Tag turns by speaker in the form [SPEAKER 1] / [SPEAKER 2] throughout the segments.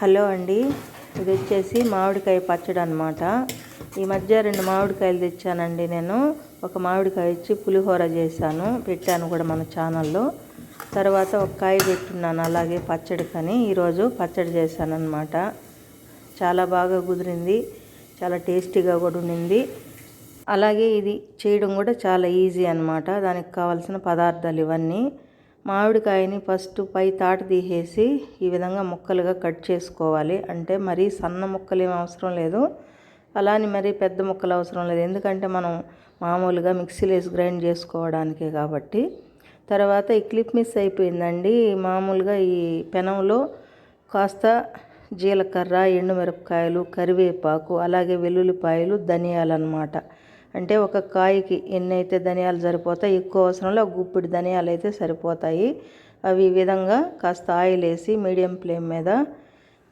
[SPEAKER 1] Hello అండి. ఇది వచ్చేసి మామిడికాయ పచ్చడి అనమాట ఈ మధ్య రెండు మామిడికాయలు తెచ్చానండి నేను. ఒక మామిడికాయ ఇచ్చి పులిహోర చేశాను. పెట్టాను కూడా మన ఛానల్లో. తర్వాత ఒక కాయ పెట్టున్నాను. అలాగే పచ్చడికని ఈరోజు పచ్చడి చేశాను అనమాట చాలా బాగా కుదిరింది. చాలా టేస్టీగా కూడా ఉండింది. అలాగే ఇది చేయడం కూడా చాలా ఈజీ అనమాట దానికి కావాల్సిన పదార్థాలు ఇవన్నీ. మామిడికాయని ఫస్ట్ పై తాట తీసేసి ఈ విధంగా ముక్కలుగా కట్ చేసుకోవాలి. అంటే మరీ సన్న ముక్కలు ఏం అవసరం లేదు. అలాని మరీ పెద్ద ముక్కలు అవసరం లేదు. ఎందుకంటే మనం మామూలుగా మిక్సీలో వేసి గ్రైండ్ చేసుకోవడానికే కాబట్టి. తర్వాత ఈ క్లిప్ మిస్ అయిపోయిందండి. మామూలుగా ఈ పెనంలో కాస్త జీలకర్ర ఎండుమిరపకాయలు కరివేపాకు అలాగే వెల్లుల్లిపాయలు ధనియాలు అన్నమాట అంటే ఒక కాయకి ఎన్ని అయితే ధనియాలు సరిపోతాయి ఎక్కువ అవసరంలో గుప్పిడి ధనియాలు అయితే సరిపోతాయి. అవి ఈ విధంగా కాస్త ఆయిల్ వేసి మీడియం ఫ్లేమ్ మీద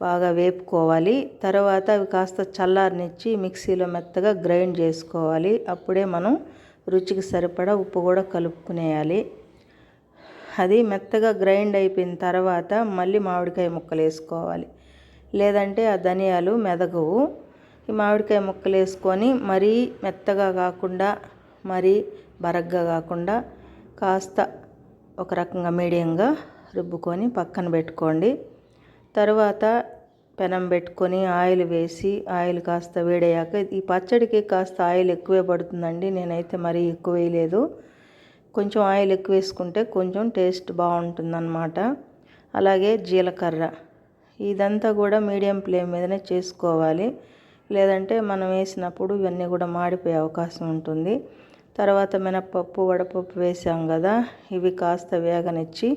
[SPEAKER 1] బాగా వేపుకోవాలి. తర్వాత అవి కాస్త చల్లారనిచ్చి మిక్సీలో మెత్తగా గ్రైండ్ చేసుకోవాలి. అప్పుడే మనం రుచికి సరిపడా ఉప్పు కూడా కలుపుకునేయాలి. అది మెత్తగా గ్రైండ్ అయిపోయిన తర్వాత మళ్ళీ మామిడికాయ ముక్కలు వేసుకోవాలి. లేదంటే ఆ ధనియాలు మెదగవు. ఈ మామిడికాయ ముక్కలు వేసుకొని మరీ మెత్తగా కాకుండా మరీ బరగ్గా కాకుండా కాస్త ఒక రకంగా మీడియంగా రుబ్బుకొని పక్కన పెట్టుకోండి. తర్వాత పెనం పెట్టుకొని ఆయిల్ వేసి ఆయిల్ కాస్త వేడయ్యాక ఈ పచ్చడికి కాస్త ఆయిల్ ఎక్కువే పడుతుందండి. నేనైతే మరీ ఎక్కువ వేయలేదు. కొంచెం ఆయిల్ ఎక్కువ వేసుకుంటే కొంచెం టేస్ట్ బాగుంటుందన్నమాట. అలాగే జీలకర్ర. ఇదంతా కూడా మీడియం ఫ్లేమ్ మీదనే చేసుకోవాలి. లేదంటే మనం వేసినప్పుడు ఇవన్నీ కూడా మాడిపోయే అవకాశం ఉంటుంది. తర్వాత మినప్పప్పు వడపప్పు వేసాం కదా ఇవి కాస్త వేగనిచ్చి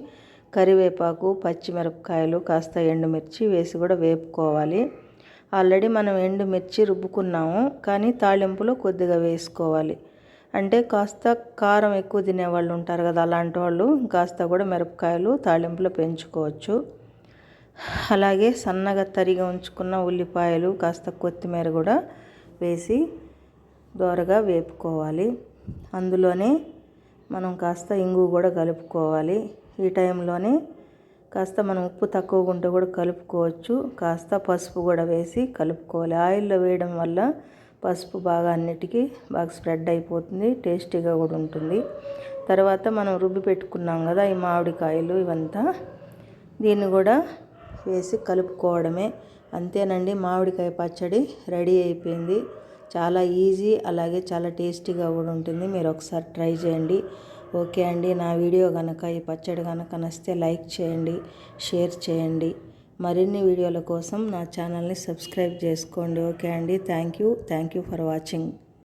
[SPEAKER 1] కరివేపాకు పచ్చిమిరపకాయలు కాస్త ఎండుమిర్చి వేసి కూడా వేపుకోవాలి. ఆల్రెడీ మనం ఎండుమిర్చి రుబ్బుకున్నాము కానీ తాళింపులో కొద్దిగా వేసుకోవాలి. అంటే కాస్త కారం ఎక్కువ తినేవాళ్ళు ఉంటారు కదా అలాంటి వాళ్ళు కాస్త కూడా మిరపకాయలు తాళింపులో పెంచుకోవచ్చు. అలాగే సన్నగా తరిగి ఉంచుకున్న ఉల్లిపాయలు కాస్త కొత్తిమీర కూడా వేసి దోరగా వేపుకోవాలి. అందులోనే మనం కాస్త ఇంగు కూడా కలుపుకోవాలి. ఈ టైంలోనే కాస్త మనం ఉప్పు తక్కువగా ఉంటే కూడా కలుపుకోవచ్చు. కాస్త పసుపు కూడా వేసి కలుపుకోవాలి. ఆయిల్లో వేయడం వల్ల పసుపు బాగా అన్నిటికీ బాగా స్ప్రెడ్ అయిపోతుంది టేస్టీగా కూడా ఉంటుంది. తర్వాత మనం రుబ్బి పెట్టుకున్నాం కదా ఈ మామిడికాయలు ఇవంతా. దీన్ని కూడా వేసి కలుపుకోవడమే. అంతేనండి మామిడికాయ పచ్చడి రెడీ అయిపోయింది. చాలా ఈజీ అలాగే చాలా టేస్టీగా కూడా ఉంటుంది. మీరు ఒకసారి ట్రై చేయండి. ఓకే అండి నా వీడియో కనుక ఈ పచ్చడి కనుక నచ్చితే లైక్ చేయండి షేర్ చేయండి. మరిన్ని వీడియోల కోసం నా ఛానల్ని సబ్స్క్రైబ్ చేసుకోండి. ఓకే అండి thank you. Thank you for watching.